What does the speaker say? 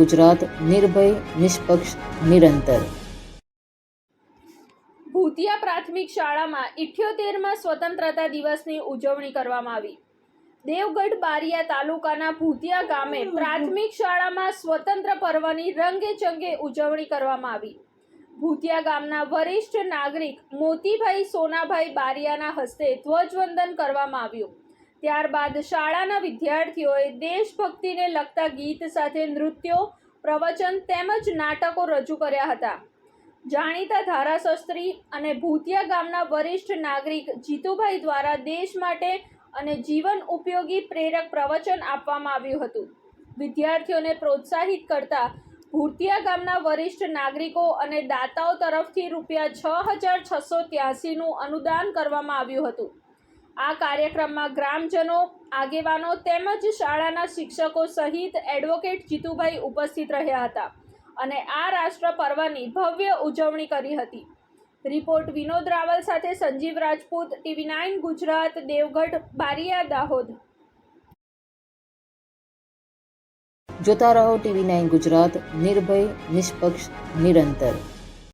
ગુજરાત નિર્ભય, નિષ્પક્ષ, નિરંતર. ભૂતિયા પ્રાથમિક શાળામાં ઇઠ્યોતેરમાં સ્વતંત્રતા દિવસની ઉજવણી કરવામાં આવી. દેવગઢ બારિયા તાલુકાના ભૂતિયા ગામે પ્રાથમિક શાળામાં સ્વતંત્ર પર્વની રંગે ચંગે ઉજવણી કરવામાં આવી. ભૂતિયા ગામના વરિષ્ઠ નાગરિક મોતીભાઈ સોનાભાઈ બારિયાના હસ્તે ધ્વજવંદન કરવામાં આવ્યું. ત્યારબાદ શાળાના વિદ્યાર્થીઓએ દેશભક્તિને લગતા ગીત સાથે નૃત્યો, પ્રવચન તેમજ નાટકો રજૂ કર્યા હતા. જાણીતા ધારાશાસ્ત્રી અને ભૂતિયા ગામના વરિષ્ઠ નાગરિક જીતુભાઈ દ્વારા દેશ માટે અને જીવન ઉપયોગી પ્રેરક પ્રવચન આપવામાં આવ્યું હતું. વિદ્યાર્થીઓને પ્રોત્સાહિત કરતા ભૂતિયા ગામના વરિષ્ઠ નાગરિકો અને દાતાઓ તરફથી રૂપિયા છ હજાર છસો ત્યાસીનું અનુદાન કરવામાં આવ્યું હતું. આ કાર્યક્રમમાં ગ્રામજનો, આગેવાનો તેમજ શાળાના શિક્ષકો સહિત એડવોકેટ જીતુભાઈ ઉપસ્થિત રહ્યા હતા અને આ રાષ્ટ્ર પર્વની ભવ્ય ઉજવણી કરી હતી. રિપોર્ટ વિનોદ રાવલ સાથે સંજીવ રાજપૂત, ટીવી નાઇન ગુજરાત, દેવગઢ, બારિયા, દાહોદ. જોતા રહો ટીવી નાઇન ગુજરાત, નિર્ભય, નિષ્પક્ષ, નિરંતર.